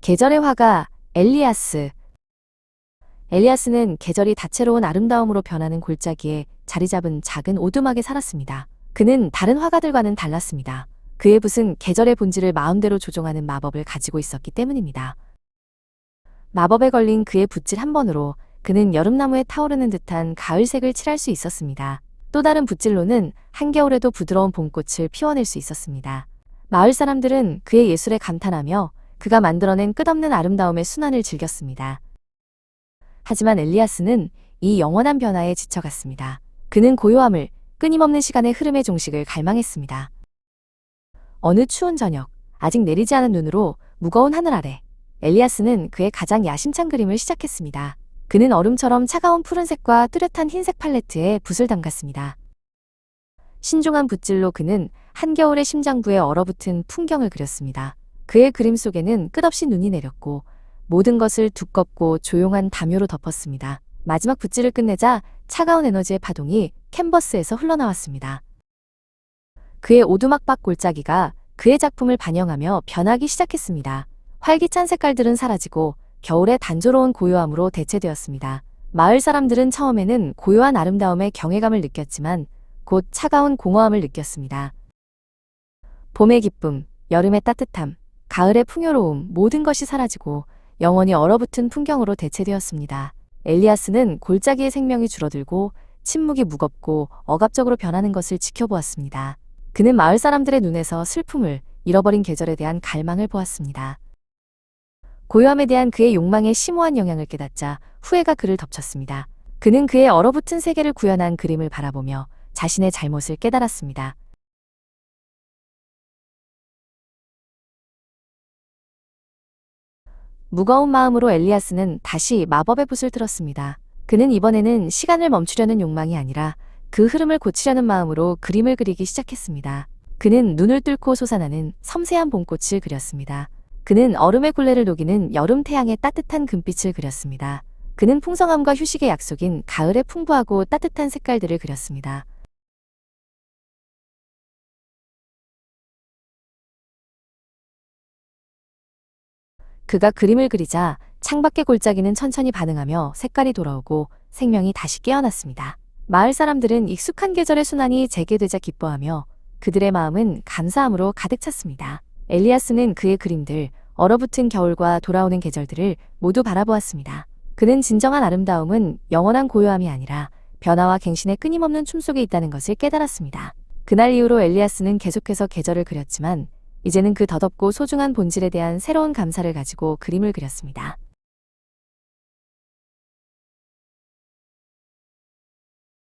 계절의 화가 엘리아스. 엘리아스는 계절이 다채로운 아름다움으로 변하는 골짜기에 자리 잡은 작은 오두막에 살았습니다. 그는 다른 화가들과는 달랐습니다. 그의 붓은 계절의 본질을 마음대로 조종하는 마법을 가지고 있었기 때문입니다. 마법에 걸린 그의 붓질 한 번으로 그는 여름나무에 타오르는 듯한 가을색을 칠할 수 있었습니다. 또 다른 붓질로는 한겨울에도 부드러운 봄꽃을 피워낼 수 있었습니다. 마을 사람들은 그의 예술에 감탄하며 그가 만들어낸 끝없는 아름다움의 순환을 즐겼습니다. 하지만 엘리아스는 이 영원한 변화에 지쳐갔습니다. 그는 고요함을 끊임없는 시간의 흐름의 종식을 갈망했습니다. 어느 추운 저녁, 아직 내리지 않은 눈으로 무거운 하늘 아래 엘리아스는 그의 가장 야심찬 그림을 시작했습니다. 그는 얼음처럼 차가운 푸른색과 뚜렷한 흰색 팔레트에 붓을 담갔습니다. 신중한 붓질로 그는 한겨울의 심장부에 얼어붙은 풍경을 그렸습니다. 그의 그림 속에는 끝없이 눈이 내렸고 모든 것을 두껍고 조용한 담요로 덮었습니다. 마지막 붓질을 끝내자 차가운 에너지의 파동이 캔버스에서 흘러나왔습니다. 그의 오두막박 골짜기가 그의 작품을 반영하며 변하기 시작했습니다. 활기찬 색깔들은 사라지고 겨울의 단조로운 고요함으로 대체되었습니다. 마을 사람들은 처음에는 고요한 아름다움에 경외감을 느꼈지만 곧 차가운 공허함을 느꼈습니다. 봄의 기쁨, 여름의 따뜻함, 가을의 풍요로움 모든 것이 사라지고 영원히 얼어붙은 풍경으로 대체되었습니다. 엘리아스는 골짜기의 생명이 줄어들고 침묵이 무겁고 억압적으로 변하는 것을 지켜보았습니다. 그는 마을 사람들의 눈에서 슬픔을 잃어버린 계절에 대한 갈망을 보았습니다. 고요함에 대한 그의 욕망에 심오한 영향을 깨닫자 후회가 그를 덮쳤습니다. 그는 그의 얼어붙은 세계를 구현한 그림을 바라보며 자신의 잘못을 깨달았습니다. 무거운 마음으로 엘리아스는 다시 마법의 붓을 들었습니다. 그는 이번에는 시간을 멈추려는 욕망이 아니라 그 흐름을 고치려는 마음으로 그림을 그리기 시작했습니다. 그는 눈을 뚫고 솟아나는 섬세한 봄꽃을 그렸습니다. 그는 얼음의 굴레를 녹이는 여름 태양의 따뜻한 금빛을 그렸습니다. 그는 풍성함과 휴식의 약속인 가을의 풍부하고 따뜻한 색깔들을 그렸습니다. 그가 그림을 그리자 창밖의 골짜기는 천천히 반응하며 색깔이 돌아오고 생명이 다시 깨어났습니다. 마을 사람들은 익숙한 계절의 순환이 재개되자 기뻐하며 그들의 마음은 감사함으로 가득 찼습니다. 엘리아스는 그의 그림들, 얼어붙은 겨울과 돌아오는 계절들을 모두 바라보았습니다. 그는 진정한 아름다움은 영원한 고요함이 아니라 변화와 갱신의 끊임없는 춤 속에 있다는 것을 깨달았습니다. 그날 이후로 엘리아스는 계속해서 계절을 그렸지만 이제는 그 더덥고 소중한 본질에 대한 새로운 감사를 가지고 그림을 그렸습니다.